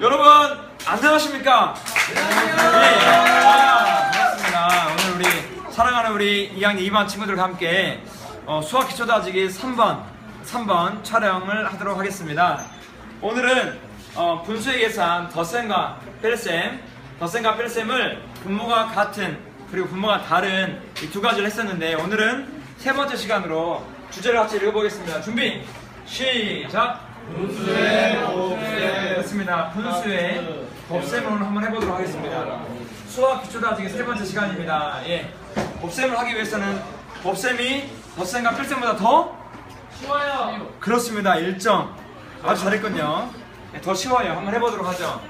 여러분 안녕하십니까? 네. 아, 반갑습니다. 오늘 우리 사랑하는 우리 2학년 2반 친구들과 함께 어, 수학 기초 다지기 3번 3번 촬영을 하도록 하겠습니다. 오늘은 어, 분수의 계산 덧셈과 뺄셈, 덧셈과 뺄셈을 분모가 같은 그리고 분모가 다른 이 두 가지를 했었는데 오늘은 세 번째 시간으로 주제를 같이 읽어보겠습니다. 준비 시작. 분수의 곱셈. 그렇습니다. 분수의 곱셈을 오늘 한번 해보도록 하겠습니다. 수학 기초 다지기 세 번째 시간입니다. 예. 곱셈을 하기 위해서는 곱셈이 덧셈과 필셈보다 더 쉬워요. 그렇습니다. 1점. 아주 잘했군요. 네, 더 쉬워요. 한번 해보도록 하죠.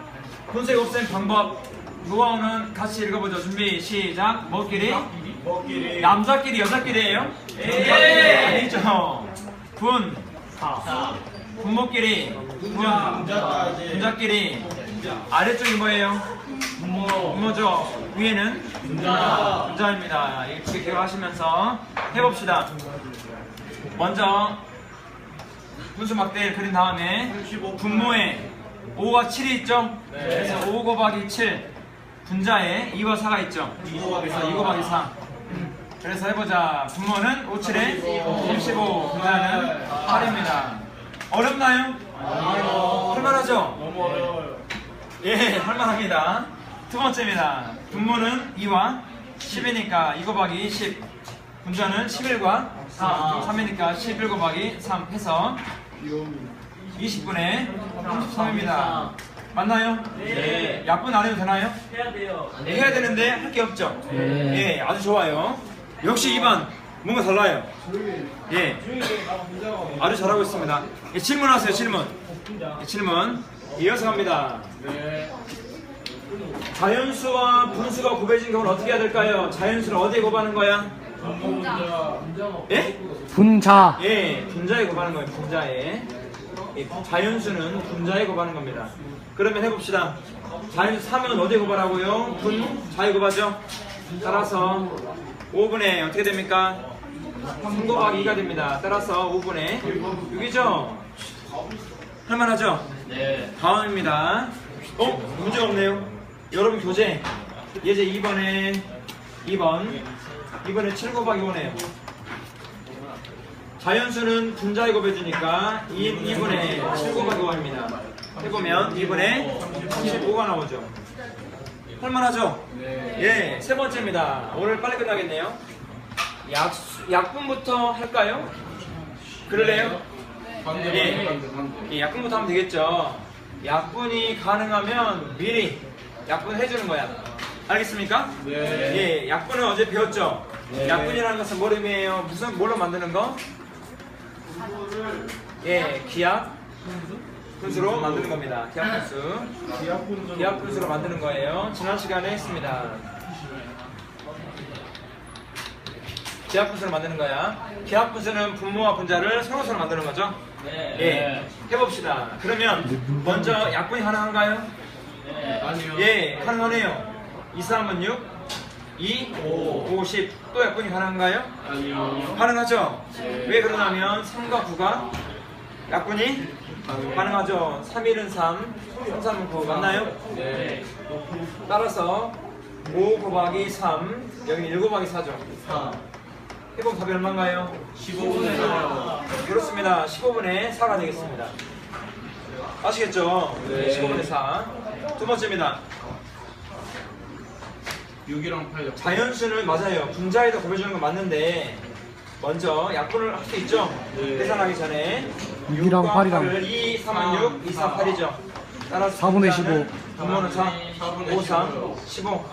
분수의 곱셈 방법 노하우는 같이 읽어보죠. 준비 시작. 뭐끼리? 먹기리. 남자끼리 여자끼리예요? 예. 아니죠. 분 사. 분모끼리 분 분자까지. 분자끼리 아래쪽이 뭐예요? 분모. 분모죠. 위에는 분자. 분자입니다. 이렇게 기억하시면서 해봅시다. 먼저 분수 막대를 그린 다음에 분모에 5와 7이 있죠? 네. 그래서 5 곱하기 7 분자에 2와 4가 있죠? 이 곱하기 그래서 사. 2 곱하기 4 그래서 해보자 분모는 5, 7에 35 분자는 8입니다 어렵나요? 아니요. 할만하죠? 너무 어려워요. 예, 할만합니다. 두 번째입니다. 분모는 2와 10이니까 2 곱하기 10. 분자는 11과 4. 3이니까 11 곱하기 3 해서 20분의 33입니다. 맞나요? 네. 약분 안 해도 되나요? 해야 돼요. 네, 해야 되는데 할 게 없죠? 예, 아주 좋아요. 역시 2번 뭔가 달라요. 예, 아주 잘하고 있습니다. 예, 질문하세요, 질문. 예, 질문. 이어서 갑니다. 네. 자연수와 분수가 곱해진 경우는 어떻게 해야 될까요? 자연수를 어디에 곱하는 거야? 분자. 예? 분자 예, 분자에 곱하는 거예요, 분자에. 예, 자연수는 분자에 곱하는 겁니다. 그러면 해봅시다. 자연수 3은 어디에 곱하라고요? 분자에 곱하죠? 따라서 5분의 어떻게 됩니까? 3 곱하기 2가 됩니다. 따라서 5분의 6이죠? 할만하죠? 네. 다음입니다. 어? 문제가 없네요. 여러분 교재 예제 2번에 2번 2번에 7 곱하기 5네요. 자연수는 분자에 곱해주니까 2, 2분의 7 곱하기 5입니다. 해보면 2분의 35가 나오죠. 할만하죠? 예, 세 번째입니다. 오늘 빨리 끝나겠네요. 약, 약분부터 할까요? 그럴래요? 예. 예, 약분부터 하면 되겠죠. 약분이 가능하면 미리 약분 해주는 거야. 알겠습니까? 네. 예, 약분은 어제 배웠죠. 네. 약분이라는 것은 뭘 의미해요? 무슨 뭘로 만드는 거? 예, 기압 분수로 만드는 겁니다. 기압 분수. 기압 분수로 만드는 거예요. 지난 시간에 했습니다. 기압 분수로 만드는 거야. 기압 분수는 분모와 분자를 서로 서로 만드는 거죠. 네. 예, 해봅시다. 그러면 먼저 약분이 가능한가요? 네. 아니요. 예, 가능하네요. 2, 3은 6, 2, 5, 5, 10. 또 약분이 가능한가요? 아니요. 가능하죠? 네. 왜 그러냐면 3과 9가 약분이 가능하죠. 3, 1은 3, 3, 3은 9 맞나요? 네. 따라서 5 곱하기 3, 여기는 1 곱하기 4죠. 4. 해보면 답이 얼마인가요? 15분의 4요. 그렇습니다. 15분의 4가 되겠습니다. 아시겠죠? 네. 15분의 4. 두 번째입니다. 6이랑 8. 자연수는 맞아요. 분자에다 곱해주는 건 맞는데 먼저 약분을 할 수 있죠. 네. 계산하기 전에 6이랑 6과 8이랑 8을 2, 3은 6, 2, 4, 8이죠. 따라서 4분의 분자는 15. 분모는 4, 4분의 5, 3, 15.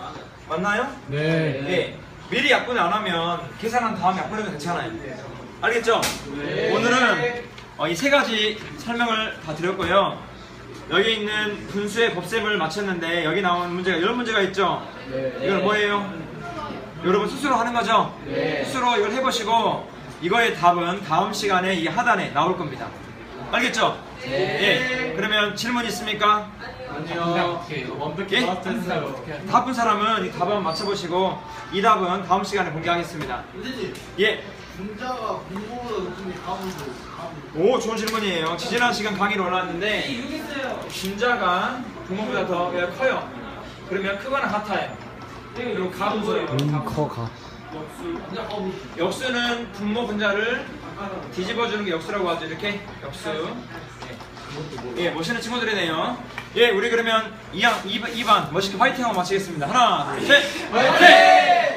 맞나요? 네 예. 미리 약분을 안 하면 계산한 다음 약분해도 괜찮아요. 알겠죠? 네. 오늘은 어, 이 세 가지 설명을 다 드렸고요. 여기 있는 분수의 곱셈을 맞췄는데 여기 나온 문제가 이런 문제가 있죠. 네. 이건 뭐예요? 여러분 스스로 하는 거죠? 네. 스스로 이걸 해보시고 이거의 답은 다음 시간에 이 하단에 나올 겁니다. 알겠죠? 네. 예. 그러면 질문 있습니까? 아니요. 예? 마스터했어요. 답은 사람은 이 답을 한번 맞춰보시고 이 답은 다음 시간에 공개하겠습니다. 예. 분자가 분모보다 높으니 가분도 가분. 오 좋은 질문이에요. 지지난 시간 강의를 올랐는데 분자가 분모보다 더 커요. 그러면 크거나 같아요. 그리고 가분수예요. 커가 역수는 분모 분자를 뒤집어주는 게 역수라고 하죠. 이렇게 역수. 예, 멋있는 친구들이네요. 예, 우리 그러면 2반, 2반 멋있게 화이팅하고 마치겠습니다. 하나, 둘, 셋! 화이팅!